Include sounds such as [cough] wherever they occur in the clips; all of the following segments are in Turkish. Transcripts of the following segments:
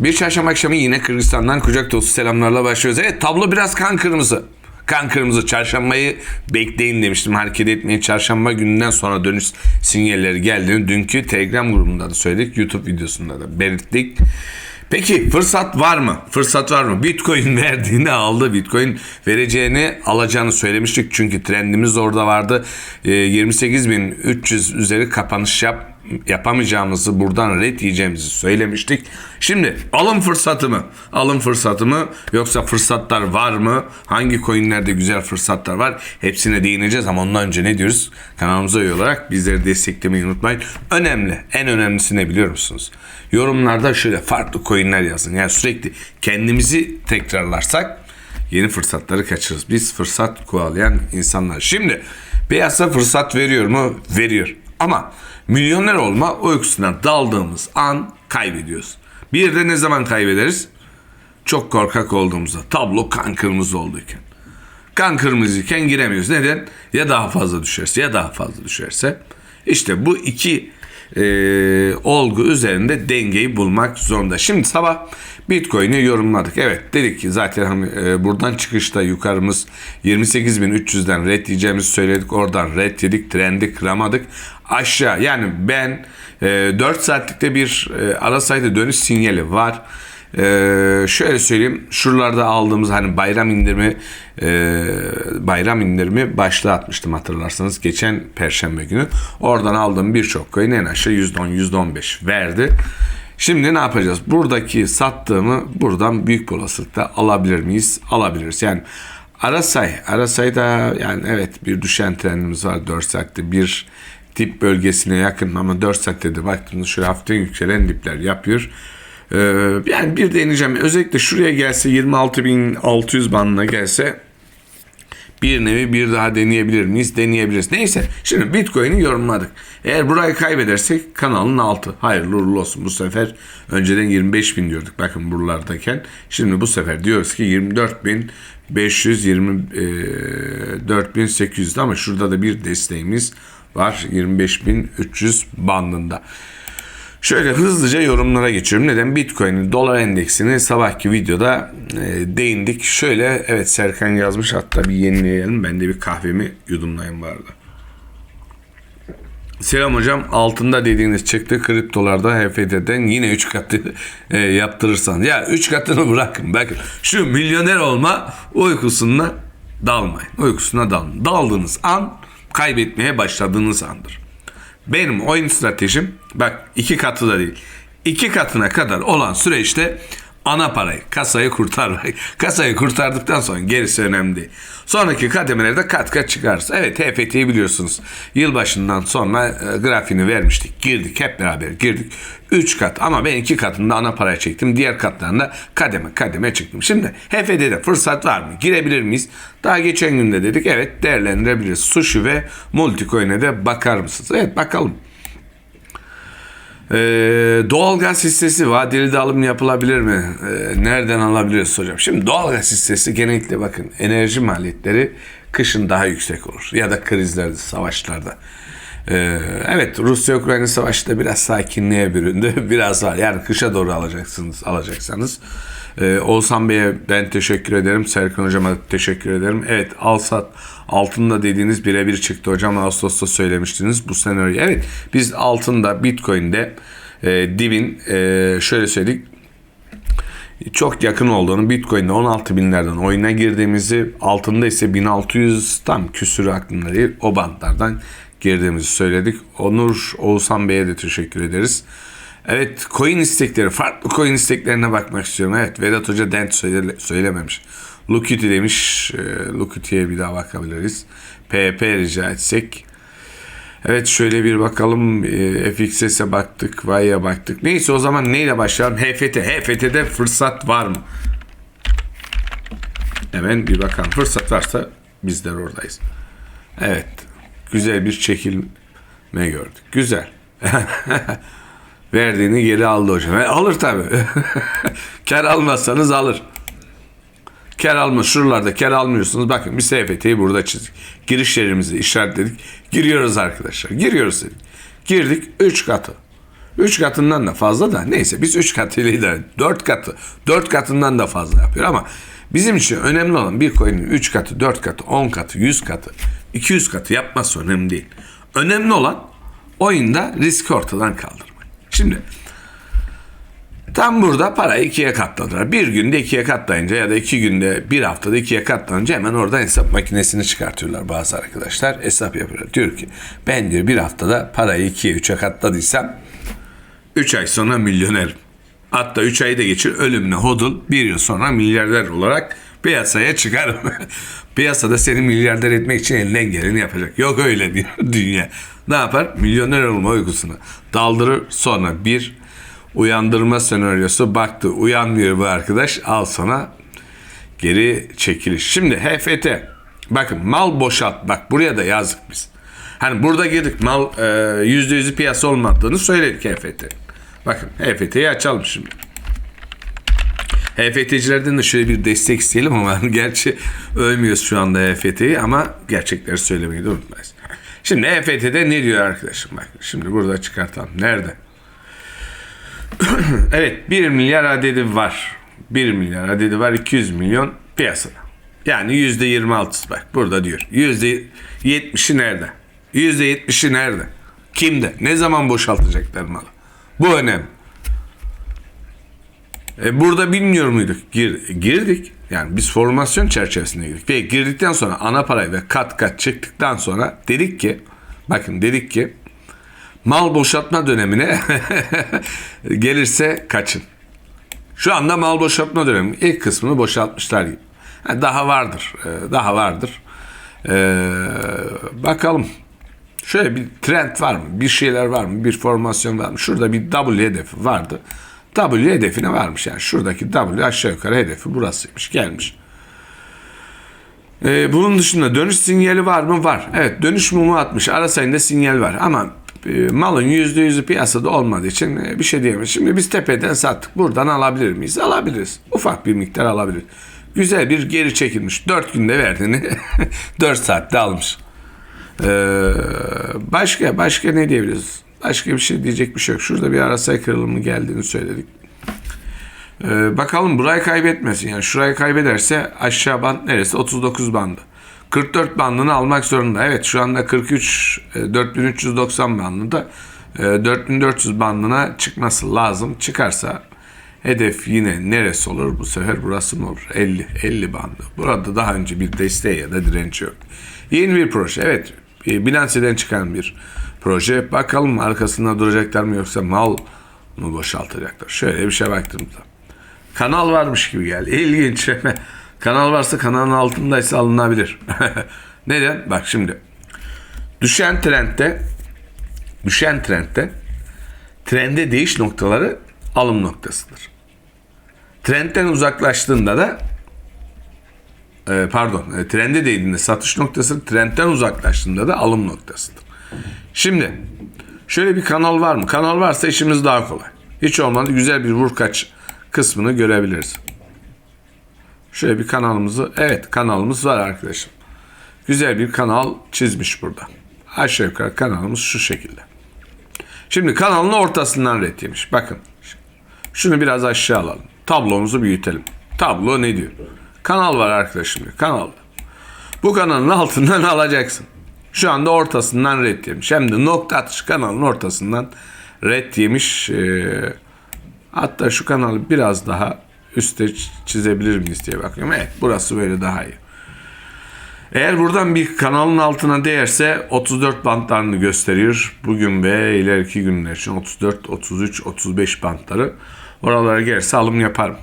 Bir çarşamba akşamı yine Kırgızistan'dan kucak dolusu selamlarla başlıyoruz. Evet tablo biraz kan kırmızı. Kan kırmızı. Çarşambayı bekleyin demiştim. Hareket etmeyin. Çarşamba gününden sonra dönüş sinyalleri geldiğini dünkü Telegram grubunda da söyledik. YouTube videosunda da belirttik. Peki fırsat var mı? Fırsat var mı? Bitcoin [laughs] verdiğini aldı. Bitcoin vereceğini alacağını söylemiştik. Çünkü trendimiz orada vardı. Ee, 28.300 üzeri kapanış yap yapamayacağımızı buradan red yiyeceğimizi söylemiştik. Şimdi alım fırsatı mı? Alım fırsatı mı? Yoksa fırsatlar var mı? Hangi coinlerde güzel fırsatlar var? Hepsine değineceğiz ama ondan önce ne diyoruz? Kanalımıza üye olarak bizleri desteklemeyi unutmayın. Önemli. En önemlisi ne biliyor musunuz? Yorumlarda şöyle farklı coinler yazın. Yani sürekli kendimizi tekrarlarsak yeni fırsatları kaçırırız. Biz fırsat kovalayan insanlar. Şimdi piyasa fırsat veriyor mu? Veriyor. Ama milyoner olma uykusuna daldığımız an kaybediyoruz. Bir de ne zaman kaybederiz? Çok korkak olduğumuzda. Tablo kan kırmızı olduyken. Kan kırmızıyken giremiyoruz. Neden? Ya daha fazla düşerse ya daha fazla düşerse. İşte bu iki e, olgu üzerinde dengeyi bulmak zorunda. Şimdi sabah Bitcoin'i yorumladık. Evet dedik ki zaten hani, e, buradan çıkışta yukarımız 28.300'den red diyeceğimizi söyledik. Oradan red yedik, trendi kıramadık. Aşağı. Yani ben e, 4 saatlikte bir e, ara sayıda dönüş sinyali var. Ee, şöyle söyleyeyim şuralarda aldığımız hani bayram indirimi e, bayram indirimi başlığı atmıştım hatırlarsanız geçen perşembe günü. Oradan aldığım birçok coin en aşağı %10 %15 verdi. Şimdi ne yapacağız? Buradaki sattığımı buradan büyük bir olasılıkla alabilir miyiz? Alabiliriz. Yani ara say ara sayda yani evet bir düşen trendimiz var 4 saatte bir dip bölgesine yakın ama 4 saatte de baktığımızda şöyle hafiften yükselen dipler yapıyor ee, yani bir deneyeceğim. Özellikle şuraya gelse 26.600 bandına gelse bir nevi bir daha deneyebilir miyiz? Deneyebiliriz. Neyse şimdi Bitcoin'i yorumladık. Eğer burayı kaybedersek kanalın altı. Hayırlı uğurlu olsun. Bu sefer önceden 25 bin diyorduk bakın buralardayken. Şimdi bu sefer diyoruz ki 24 bin 500 24 bin 800 ama şurada da bir desteğimiz var 25.300 bandında. Şöyle hızlıca yorumlara geçiyorum. Neden? Bitcoin'in dolar endeksini sabahki videoda e, değindik. Şöyle evet Serkan yazmış hatta bir yenileyelim. Ben de bir kahvemi yudumlayayım arada. Selam hocam. Altında dediğiniz çıktı. Kriptolarda HFT'den yine 3 katı e, yaptırırsan. Ya 3 katını bırakın. Bakın şu milyoner olma uykusuna dalmayın. Uykusuna dalmayın. Daldığınız an kaybetmeye başladığınız andır. Benim oyun stratejim bak iki katı da değil. iki katına kadar olan süreçte ana parayı, kasayı kurtarmak. [laughs] Kasayı kurtardıktan sonra gerisi önemli değil. Sonraki kademelerde kat kat çıkarız. Evet HFT'yi biliyorsunuz. Yılbaşından sonra e, grafiğini vermiştik. Girdik hep beraber girdik. 3 kat ama ben 2 katında ana paraya çektim. Diğer katlarında kademe kademe çıktım. Şimdi HFT'de fırsat var mı? Girebilir miyiz? Daha geçen günde dedik evet değerlendirebiliriz. Sushi ve Multicoin'e de bakar mısınız? Evet bakalım. Ee, doğalgaz hissesi vadeli de alım yapılabilir mi? Ee, nereden alabiliriz hocam? Şimdi doğalgaz hissesi genellikle bakın enerji maliyetleri kışın daha yüksek olur. Ya da krizlerde, savaşlarda. Ee, evet Rusya-Ukrayna savaşı da biraz sakinliğe büründü. [laughs] Biraz var. Yani kışa doğru alacaksınız, alacaksanız. Ee, Oğuzhan Bey'e ben teşekkür ederim. Serkan Hocam'a teşekkür ederim. Evet Alsat altında dediğiniz birebir çıktı hocam. Ağustos'ta söylemiştiniz bu senaryo. Evet biz altında Bitcoin'de e, dibin e, şöyle söyledik çok yakın olduğunu Bitcoin'de 16 binlerden oyuna girdiğimizi altında ise 1600 tam küsürü aklımda değil o bantlardan girdiğimizi söyledik. Onur Oğuzhan Bey'e de teşekkür ederiz. Evet coin istekleri farklı coin isteklerine bakmak istiyorum. Evet Vedat Hoca Dent söyle, söylememiş. Lukiti demiş. E, Lukiti'ye bir daha bakabiliriz. PP rica etsek. Evet şöyle bir bakalım. E, FXS'e baktık. Vay'a baktık. Neyse o zaman neyle başlayalım? HFT. HFT'de fırsat var mı? Hemen bir bakalım. Fırsat varsa bizler oradayız. Evet. Güzel bir çekilme gördük. Güzel. [laughs] Verdiğini geri aldı hocam. E, alır tabi. [laughs] kar almazsanız alır. Kar alma şuralarda kar almıyorsunuz. Bakın bir SFT'yi burada çizdik. Giriş yerimizi işaretledik. Giriyoruz arkadaşlar. Giriyoruz dedik. Girdik 3 katı. 3 katından da fazla da neyse biz 3 katıyla idare 4 katı 4 katından da fazla yapıyor ama bizim için önemli olan bir coin'in 3 katı 4 katı 10 katı 100 katı 200 katı yapması önemli değil. Önemli olan oyunda riski ortadan kaldırmak. Şimdi Tam burada parayı ikiye katladılar. Bir günde ikiye katlayınca ya da iki günde bir haftada ikiye katlanınca hemen oradan hesap makinesini çıkartıyorlar bazı arkadaşlar. Hesap yapıyorlar. Diyor ki ben diyor bir haftada parayı ikiye üçe katladıysam üç ay sonra milyonerim. Hatta üç ayı da geçir ölümüne hodul bir yıl sonra milyarder olarak piyasaya çıkarım. [laughs] Piyasada seni milyarder etmek için elinden geleni yapacak. Yok öyle bir [laughs] dünya. Ne yapar? Milyoner olma uykusuna daldırır sonra bir uyandırma senaryosu baktı uyanmıyor bu arkadaş al sana geri çekiliş. Şimdi HFT bakın mal boşalt bak buraya da yazdık biz. Hani burada girdik mal e, yüzde yüzü piyasa olmadığını söyledik HFT. Bakın HFT'yi açalım şimdi. HFT'cilerden de şöyle bir destek isteyelim ama [laughs] gerçi övmüyoruz şu anda HFT'yi ama gerçekleri söylemeyi de unutmayız. Şimdi HFT'de ne diyor arkadaşım bak şimdi burada çıkartalım. Nerede? [clears throat] evet 1 milyar adedi var. 1 milyar adedi var 200 milyon piyasada. Yani %26'sı bak burada diyor. %70'i nerede? %70'i nerede? Kimde? Ne zaman boşaltacaklar malı? Bu önemli. E burada bilmiyor muyduk? Gir, girdik. Yani biz formasyon çerçevesinde girdik. Ve girdikten sonra ana parayı ve kat kat çıktıktan sonra dedik ki bakın dedik ki mal boşaltma dönemine [laughs] gelirse kaçın. Şu anda mal boşaltma dönemi ilk kısmını boşaltmışlar gibi. Daha vardır. e, Daha vardır. Ee, bakalım. Şöyle bir trend var mı? Bir şeyler var mı? Bir formasyon var mı? Şurada bir W hedefi vardı. W hedefine varmış yani. Şuradaki W aşağı yukarı hedefi burasıymış. Gelmiş. Ee, bunun dışında dönüş sinyali var mı? Var. Evet dönüş mumu atmış. Ara sayında sinyal var. Ama e, malın yüzde yüzü piyasada olmadığı için e, bir şey diyemeyiz. Şimdi biz tepeden sattık. Buradan alabilir miyiz? Alabiliriz. Ufak bir miktar alabiliriz. Güzel bir geri çekilmiş. 4 günde verdiğini 4 [laughs] saatte almış. Ee, başka başka ne diyebiliriz? Başka bir şey diyecek bir şey yok. Şurada bir arasay kırılımı geldiğini söyledik. Ee, bakalım burayı kaybetmesin. Yani şurayı kaybederse aşağı band neresi? 39 bandı. 44 bandını almak zorunda. Evet şu anda 43 e, 4390 bandında e, 4400 bandına çıkması lazım. Çıkarsa hedef yine neresi olur? Bu sefer burası mı olur? 50 50 bandı. Burada daha önce bir desteği ya da direnç yok. Yeni bir proje. Evet e, bilanseden çıkan bir proje. Bakalım arkasında duracaklar mı yoksa mal mı boşaltacaklar? Şöyle bir şey baktığımda. Kanal varmış gibi geldi. İlginç. [laughs] Kanal varsa kanalın altındaysa alınabilir. [laughs] Neden? Bak şimdi. Düşen trendde düşen trendde trende değiş noktaları alım noktasıdır. Trendten uzaklaştığında da e, pardon e, trende değdiğinde satış noktası trendten uzaklaştığında da alım noktasıdır. Şimdi şöyle bir kanal var mı? Kanal varsa işimiz daha kolay. Hiç olmadı güzel bir vur kaç kısmını görebiliriz. Şöyle bir kanalımızı evet kanalımız var arkadaşım. Güzel bir kanal çizmiş burada. Aşağı yukarı kanalımız şu şekilde. Şimdi kanalın ortasından ret yemiş. Bakın. Şunu biraz aşağı alalım. Tablomuzu büyütelim. Tablo ne diyor? Kanal var arkadaşım diyor. Kanal. Bu kanalın altından [laughs] alacaksın. Şu anda ortasından red yemiş. Hem de nokta atış kanalın ortasından red yemiş. Ee, hatta şu kanalı biraz daha üste çizebilir miyiz diye bakıyorum. Evet burası böyle daha iyi. Eğer buradan bir kanalın altına değerse 34 bantlarını gösteriyor. Bugün ve ileriki günler için 34, 33, 35 bantları. Oralara gelirse alım yaparım.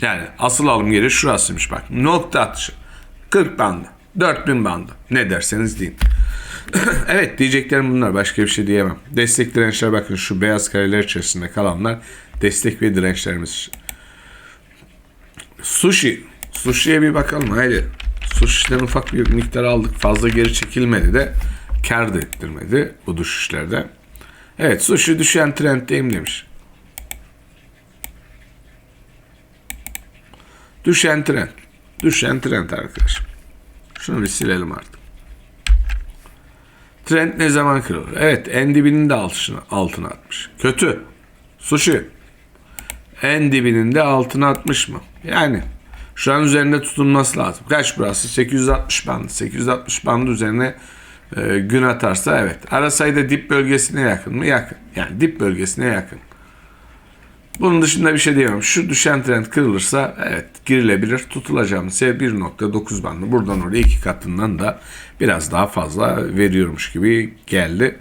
Yani asıl alım yeri şurasıymış bak. Nokta atışı. 40 bandı. 4000 bandı. Ne derseniz deyin. [clears throat] evet diyeceklerim bunlar. Başka bir şey diyemem. Destek dirençler bakın şu beyaz kareler içerisinde kalanlar destek ve dirençlerimiz. Sushi. Sushi'ye bir bakalım. Haydi. Sushi'den ufak bir miktar aldık. Fazla geri çekilmedi de kar da ettirmedi bu düşüşlerde. Evet sushi düşen trenddeyim demiş. Düşen trend. Düşen trend arkadaşım. Şunu bir silelim artık. Trend ne zaman kırılır? Evet en dibinin de altına, altına atmış. Kötü. Sushi. En dibinin de altına atmış mı? Yani şu an üzerinde tutunması lazım. Kaç burası? 860 bandı. 860 bandı üzerine e, gün atarsa evet. Arasayda dip bölgesine yakın mı? Yakın. Yani dip bölgesine yakın. Bunun dışında bir şey diyemem. Şu düşen trend kırılırsa evet girilebilir. Tutulacağım ise 1.9 bandı. Buradan oraya iki katından da biraz daha fazla veriyormuş gibi geldi.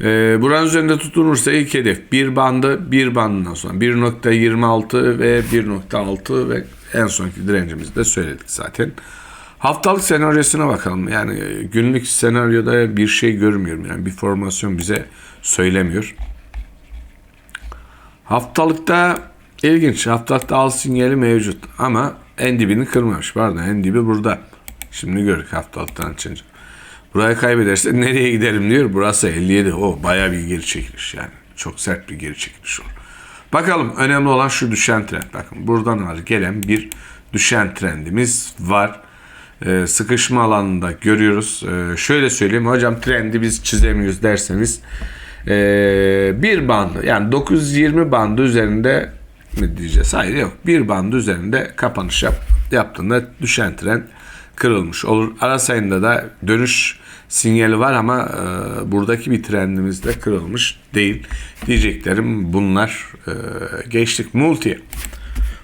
Ee, buranın üzerinde tutunursa ilk hedef 1 bandı 1 bandından sonra 1.26 ve 1.6 ve en sonki direncimizi de söyledik zaten. Haftalık senaryosuna bakalım. Yani e, günlük senaryoda bir şey görmüyorum. Yani bir formasyon bize söylemiyor. Haftalıkta ilginç. Haftalıkta al sinyali mevcut ama en dibini kırmamış. Pardon en dibi burada. Şimdi gördük haftalıktan açınca. Burayı kaybederse nereye giderim diyor. Burası 57. O baya bir geri çekiliş yani. Çok sert bir geri çekiliş olur. Bakalım önemli olan şu düşen trend. Bakın buradan var gelen bir düşen trendimiz var. Ee, sıkışma alanında görüyoruz. Ee, şöyle söyleyeyim hocam trendi biz çizemiyoruz derseniz ee, bir bandı yani 920 bandı üzerinde mi diyeceğiz? Hayır yok. Bir bandı üzerinde kapanış yap, yaptığında düşen trend kırılmış olur. Ara sayında da dönüş sinyali var ama e, buradaki bir trendimiz de kırılmış değil. Diyeceklerim bunlar. E, geçtik multiye.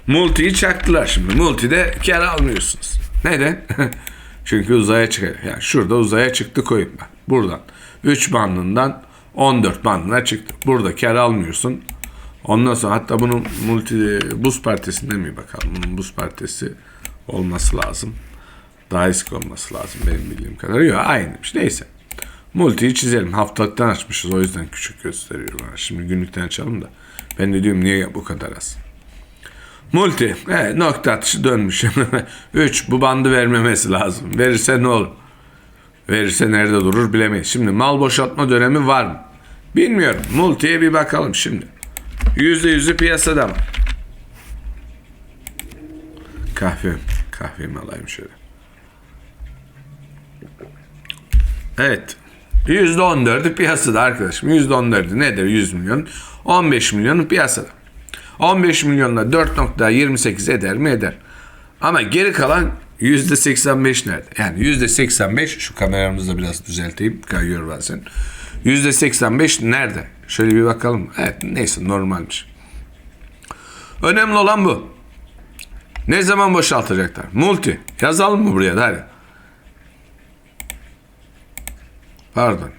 Multiyi çaktılar şimdi. Multide kar almıyorsunuz. Neden? [laughs] Çünkü uzaya çıkıyor. Yani şurada uzaya çıktı koyun ben. Buradan 3 bandından 14 bandına çıktı. Burada kar almıyorsun. Ondan sonra hatta bunun multi buz partisinde mi bakalım? Bunun buz partisi olması lazım. Daha eski olması lazım benim bildiğim kadarıyla. Yok aynıymış. Neyse. Multiyi çizelim. Haftalıktan açmışız. O yüzden küçük gösteriyor bana. Şimdi günlükten açalım da. Ben de diyorum niye bu kadar az? Multi. Evet, nokta atışı dönmüş. [laughs] 3. Bu bandı vermemesi lazım. Verirse ne olur? Verirse nerede durur bilemeyiz. Şimdi mal boşaltma dönemi var mı? Bilmiyorum. Multiye bir bakalım şimdi. Yüzde yüzü piyasada mı? Kahve. Kahvemi alayım şöyle. Evet. Yüzde on dördü piyasada arkadaşım. Yüzde on dördü nedir 100 milyon? 15 milyonu piyasada. 15 milyonla 4.28 eder mi eder. Ama geri kalan 85 nerede? Yani yüzde 85 şu kameramızı da biraz düzelteyim. Kayıyor bazen. Yüzde 85 nerede? Şöyle bir bakalım. Evet neyse normalmiş. Önemli olan bu. Ne zaman boşaltacaklar? Multi. Yazalım mı buraya da hadi. Pardon.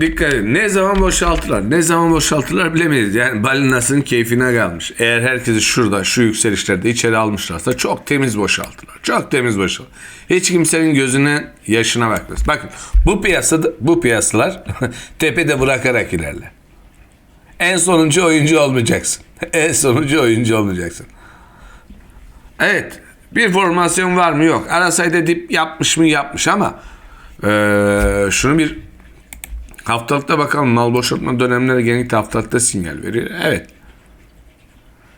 Dikkat edin. Ne zaman boşaltırlar? Ne zaman boşaltırlar bilemeyiz. Yani balinasının keyfine kalmış. Eğer herkesi şurada şu yükselişlerde içeri almışlarsa çok temiz boşaltırlar. Çok temiz boşaltırlar. Hiç kimsenin gözüne yaşına bakmaz. Bakın bu piyasada bu piyasalar [laughs] tepede bırakarak ilerler. En sonuncu oyuncu olmayacaksın. [laughs] En sonuncu oyuncu olmayacaksın. Evet. Bir formasyon var mı? Yok. Arasayda dip yapmış mı? Yapmış ama ee, şunu bir haftalıkta bakalım. Mal boşaltma dönemleri genellikle haftalıkta sinyal veriyor. Evet.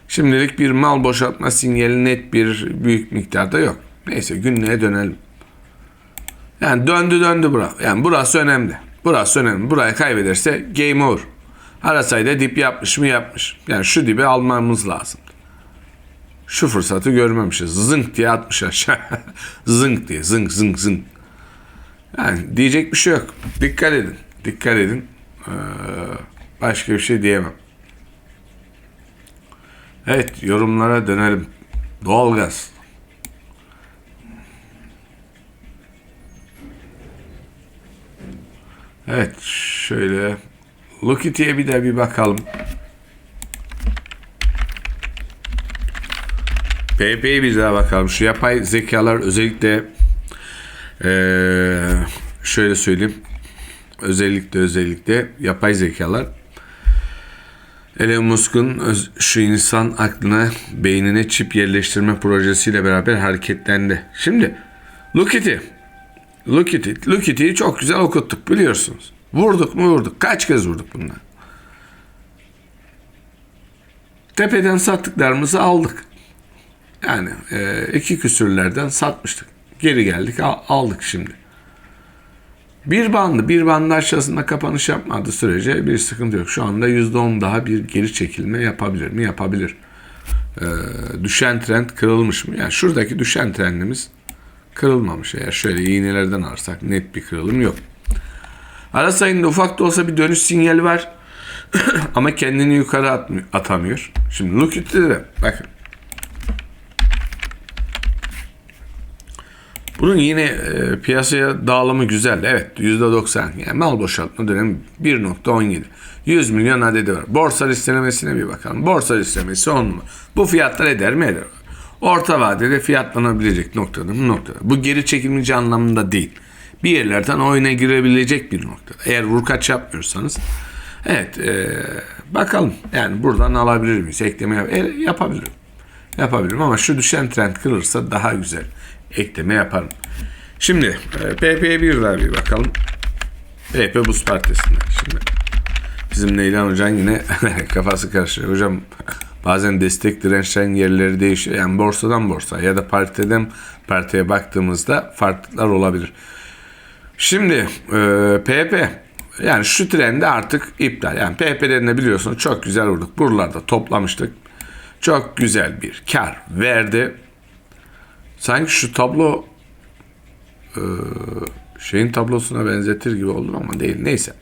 Şimdilik bir mal boşaltma sinyali net bir büyük miktarda yok. Neyse günlüğe dönelim. Yani döndü döndü bura. Yani burası önemli. Burası önemli. Burayı kaybederse game over. Arasayda dip yapmış mı yapmış. Yani şu dibi almamız lazım. Şu fırsatı görmemişiz. Zınk diye atmış aşağı. [laughs] zınk diye zınk zınk zınk. Yani diyecek bir şey yok. Dikkat edin. Dikkat edin. Ee, başka bir şey diyemem. Evet yorumlara dönelim. Doğalgaz. Evet şöyle Lokity'ye bir de bir bakalım. PP'ye bir daha bakalım. Şu yapay zekalar özellikle ee, şöyle söyleyeyim. Özellikle özellikle yapay zekalar Elon Musk'un öz- şu insan aklına beynine çip yerleştirme projesiyle beraber hareketlendi. Şimdi Lookity Lookity Lookity'yi çok güzel okuttuk biliyorsunuz. Vurduk mu vurduk. Kaç kez vurduk bunlar? tepeden sattıklarımızı aldık. Yani e, iki küsürlerden satmıştık. Geri geldik al- aldık şimdi. Bir bandı, bir bandı aşağısında kapanış yapmadığı sürece bir sıkıntı yok. Şu anda %10 daha bir geri çekilme yapabilir mi? Yapabilir. Ee, düşen trend kırılmış mı? Yani şuradaki düşen trendimiz kırılmamış. Eğer şöyle iğnelerden alırsak net bir kırılım yok. Ara sayında ufak da olsa bir dönüş sinyali var. [clears throat] Ama kendini yukarı atmıyor, atamıyor. Şimdi Liquid'de de bakın. Bunun yine e, piyasaya dağılımı güzel. Evet %90. Yani mal boşaltma dönemi 1.17. 100 milyon adedi var. Borsa listelemesine bir bakalım. Borsa listelemesi 10 mu? Bu fiyatlar eder mi eder? Orta vadede fiyatlanabilecek noktada mı noktada. Bu geri çekilmeci anlamında değil. Bir yerlerden oyuna girebilecek bir noktada. Eğer vurkaç yapmıyorsanız evet e, bakalım. Yani buradan alabilir miyiz? Ekleme yap e, yapabilirim. Yapabilirim ama şu düşen trend kırılırsa daha güzel ekleme yaparım. Şimdi e, PP'ye bir daha bir bakalım. PP Buz Partisi'nde. Şimdi bizim Leylan Hocam yine [laughs] kafası karışıyor. Hocam bazen destek dirençlerin yerleri değişiyor. Yani borsadan borsa ya da partiden partiye baktığımızda farklılıklar olabilir. Şimdi e, PP yani şu trendi artık iptal. Yani PP'lerinde biliyorsunuz çok güzel vurduk. Buralarda toplamıştık. Çok güzel bir kar verdi. Sanki şu tablo e, şeyin tablosuna benzetir gibi oldum ama değil. Neyse.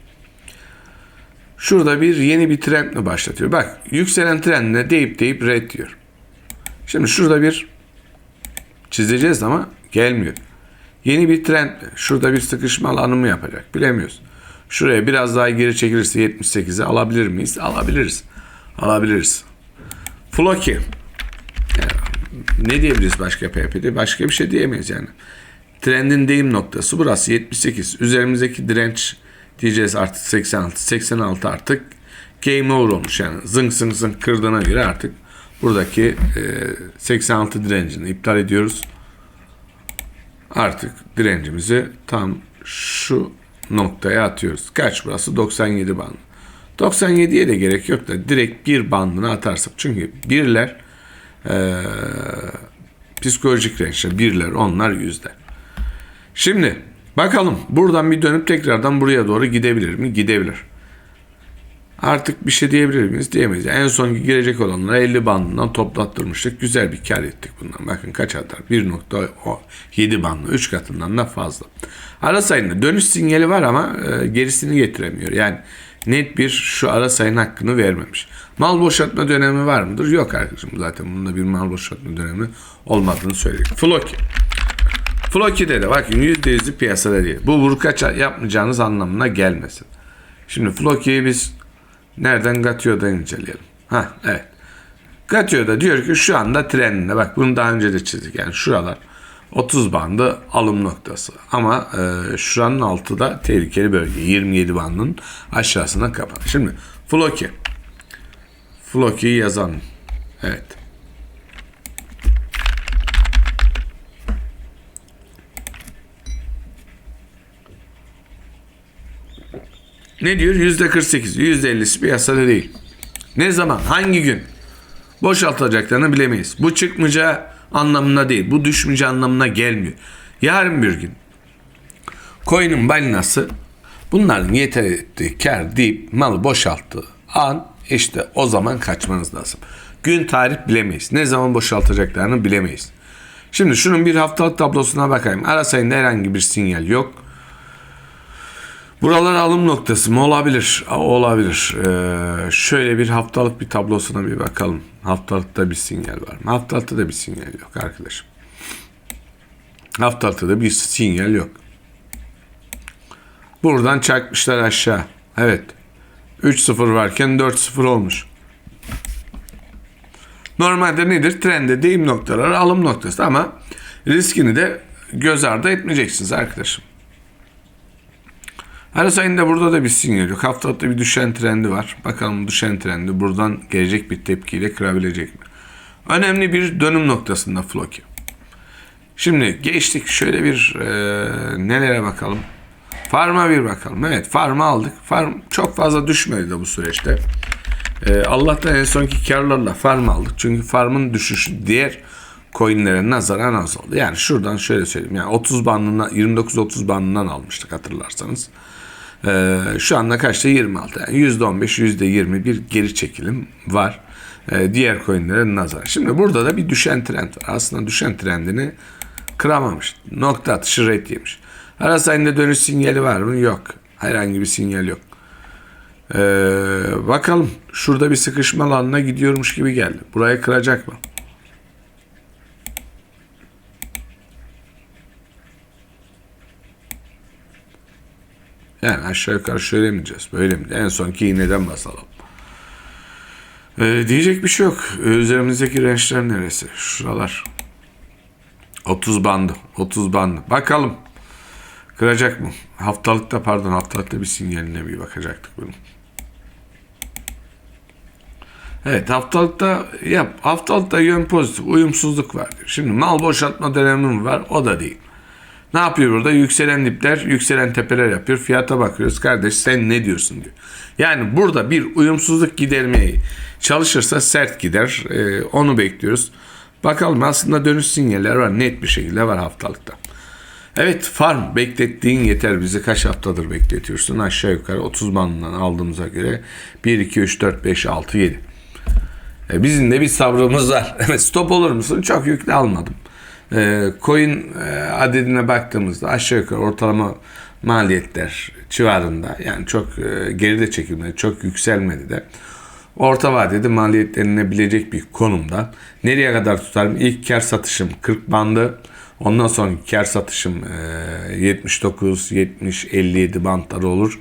Şurada bir yeni bir trend mi başlatıyor? Bak yükselen trendine deyip deyip red diyor. Şimdi şurada bir çizeceğiz ama gelmiyor. Yeni bir trend mi? Şurada bir sıkışma alanı mı yapacak? Bilemiyoruz. Şuraya biraz daha geri çekilirse 78'e alabilir miyiz? Alabiliriz. Alabiliriz. Floki. Ne diyebiliriz başka PP'de? Başka bir şey diyemeyiz yani. Trendin deyim noktası burası 78. Üzerimizdeki direnç diyeceğiz artık 86. 86 artık game over olmuş yani. Zınk zınk zınk kırdığına göre artık buradaki e, 86 direncini iptal ediyoruz. Artık direncimizi tam şu noktaya atıyoruz. Kaç burası? 97 bandı. 97'ye de gerek yok da direkt bir bandına atarsak. Çünkü birler ee, psikolojik renkler birler onlar yüzler. Şimdi bakalım buradan bir dönüp tekrardan buraya doğru gidebilir mi? Gidebilir. Artık bir şey diyebilir miyiz? Diyemeyiz. En son girecek olanlara 50 bandından toplattırmıştık. Güzel bir kar ettik bundan. Bakın kaç atar? 1.7 bandlı. 3 katından da fazla. Ara sayında dönüş sinyali var ama e, gerisini getiremiyor. Yani net bir şu ara sayın hakkını vermemiş. Mal boşaltma dönemi var mıdır? Yok arkadaşım zaten bunda bir mal boşaltma dönemi olmadığını söyledik. Floki. Floki'de de bakın %100'lü piyasada değil. Bu vurkaç yapmayacağınız anlamına gelmesin. Şimdi Floki'yi biz nereden Gatio'dan inceleyelim. Ha evet. Gatio'da diyor ki şu anda trendinde bak bunu daha önce de çizdik yani şuralar 30 bandı alım noktası. Ama e, şuranın altı da tehlikeli bölge. 27 bandın aşağısına kapan. Şimdi Floki. Floki'yi yazalım. Evet. Ne diyor? Yüzde 48. Yüzde 50'si piyasada değil. Ne zaman? Hangi gün? Boşaltacaklarını bilemeyiz. Bu çıkmayacağı anlamına değil. Bu düşmeyeceği anlamına gelmiyor. Yarın bir gün coin'in balinası bunların yeter ettiği kar deyip malı boşalttığı an işte o zaman kaçmanız lazım. Gün tarih bilemeyiz. Ne zaman boşaltacaklarını bilemeyiz. Şimdi şunun bir haftalık tablosuna bakayım. Ara sayında herhangi bir sinyal yok. Buralar alım noktası mı? Olabilir. Olabilir. Ee, şöyle bir haftalık bir tablosuna bir bakalım. Haftalıkta bir sinyal var mı? Haftalıkta da bir sinyal yok arkadaşım. Haftalıkta da bir sinyal yok. Buradan çakmışlar aşağı. Evet. 3-0 varken 4-0 olmuş. Normalde nedir? Trende deyim noktaları alım noktası ama riskini de göz ardı etmeyeceksiniz arkadaşım. Her sayında burada da bir sinyal yok. Haftalıkta bir düşen trendi var. Bakalım düşen trendi buradan gelecek bir tepkiyle kırabilecek mi? Önemli bir dönüm noktasında Floki. Şimdi geçtik şöyle bir e, nelere bakalım. Farm'a bir bakalım. Evet farm'a aldık. Farm çok fazla düşmedi de bu süreçte. Ee, Allah'tan en sonki karlarla farm aldık. Çünkü farmın düşüşü diğer coinlere nazaran az oldu. Yani şuradan şöyle söyleyeyim. Yani 30 bandından 29-30 bandından almıştık hatırlarsanız. Ee, şu anda kaçta 26. Yani %15, %20 bir geri çekilim var. Ee, diğer coinlere nazaran. Şimdi burada da bir düşen trend var. Aslında düşen trendini kıramamış. Nokta atışı rate yemiş. Ara sayında dönüş sinyali var mı? Yok. Herhangi bir sinyal yok. Ee, bakalım. Şurada bir sıkışma alanına gidiyormuş gibi geldi. Burayı kıracak mı? Yani aşağı yukarı şöyle mi diyeceğiz? Böyle mi? En sonki iğneden basalım. Ee, diyecek bir şey yok. Ee, üzerimizdeki rençler neresi? Şuralar. 30 bandı. 30 bandı. Bakalım. Kıracak mı? Haftalıkta pardon haftalıkta bir sinyaline bir bakacaktık bunun. Evet haftalıkta yap. Haftalıkta yön pozitif. Uyumsuzluk var. Şimdi mal boşaltma dönemim var. O da değil. Ne yapıyor burada? Yükselen dipler, yükselen tepeler yapıyor. Fiyata bakıyoruz. Kardeş sen ne diyorsun diyor. Yani burada bir uyumsuzluk gidermeye çalışırsa sert gider. Ee, onu bekliyoruz. Bakalım aslında dönüş sinyaller var. Net bir şekilde var haftalıkta. Evet farm beklettiğin yeter bizi kaç haftadır bekletiyorsun aşağı yukarı 30 bandından aldığımıza göre 1 2 3 4 5 6 7 e, bizim de bir sabrımız var. [laughs] Stop olur musun? Çok yüklü almadım. E, coin e, adedine baktığımızda aşağı yukarı ortalama maliyetler civarında yani çok e, geride çekilmedi, çok yükselmedi de orta vadede maliyetlenilebilecek bir konumda. Nereye kadar tutarım? İlk kar satışım 40 bandı. Ondan sonra kar satışım e, 79, 70, 57 bantları olur.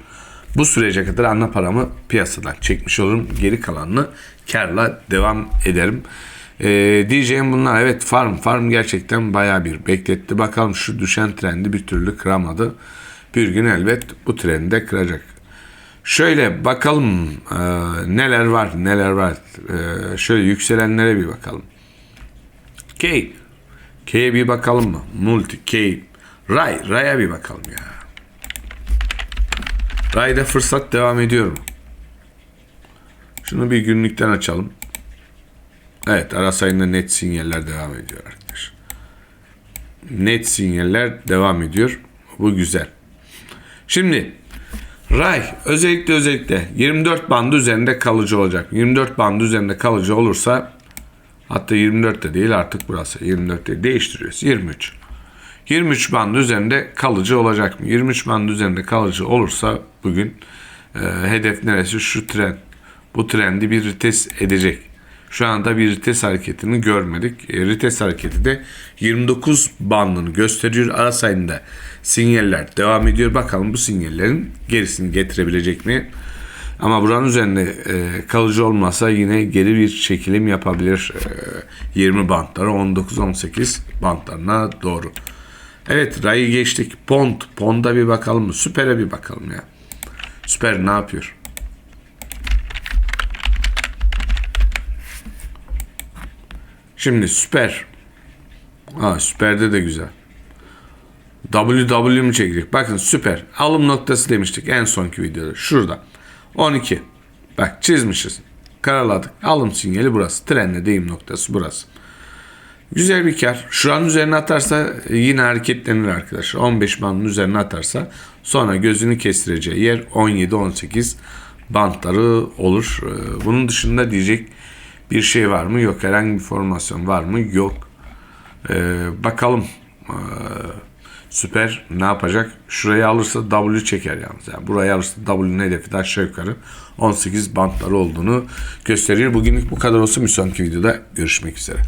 Bu sürece kadar ana paramı piyasadan çekmiş olurum. Geri kalanını karla devam ederim. Ee, diyeceğim bunlar evet farm farm gerçekten baya bir bekletti. Bakalım şu düşen trendi bir türlü kıramadı. Bir gün elbet bu trendi de kıracak. Şöyle bakalım e, neler var neler var. E, şöyle yükselenlere bir bakalım. K. K'ye bir bakalım mı? Multi K. Ray. Ray'a bir bakalım ya. Ray'da fırsat devam ediyor mu? Şunu bir günlükten açalım. Evet ara sayında net sinyaller devam ediyor arkadaşlar. Net sinyaller devam ediyor. Bu güzel. Şimdi Ray özellikle özellikle 24 bandı üzerinde kalıcı olacak. 24 bandı üzerinde kalıcı olursa hatta 24 de değil artık burası 24 de değiştiriyoruz. 23. 23 bandı üzerinde kalıcı olacak mı? 23 bandı üzerinde kalıcı olursa bugün e, hedef neresi? Şu trend. Bu trendi bir vites edecek. Şu anda bir vites hareketini görmedik. E, vites hareketi de 29 bandını gösteriyor. Ara sayında sinyaller devam ediyor. Bakalım bu sinyallerin gerisini getirebilecek mi? Ama buranın üzerinde e, kalıcı olmasa yine geri bir çekilim yapabilir. E, 20 bantlara 19-18 bantlarına doğru. Evet Ray'ı geçtik. Pond. Pond'a bir bakalım mı? Süper'e bir bakalım ya. Süper ne yapıyor? Şimdi süper. Ha süperde de güzel. WW mu çekecek? Bakın süper. Alım noktası demiştik en sonki videoda. Şurada. 12. Bak çizmişiz. Karaladık. Alım sinyali burası. Trenle deyim noktası burası. Güzel bir kar. Şu an üzerine atarsa yine hareketlenir arkadaşlar. 15 bandın üzerine atarsa sonra gözünü kestireceği yer 17-18 bantları olur. Ee, Bunun dışında diyecek bir şey var mı? Yok. Herhangi bir formasyon var mı? Yok. Ee, bakalım. Ee, süper ne yapacak? Şurayı alırsa W çeker yalnız. Yani burayı alırsa W'nin hedefi de aşağı yukarı 18 bantları olduğunu gösteriyor. Bugünlük bu kadar olsun. Bir sonraki videoda görüşmek üzere.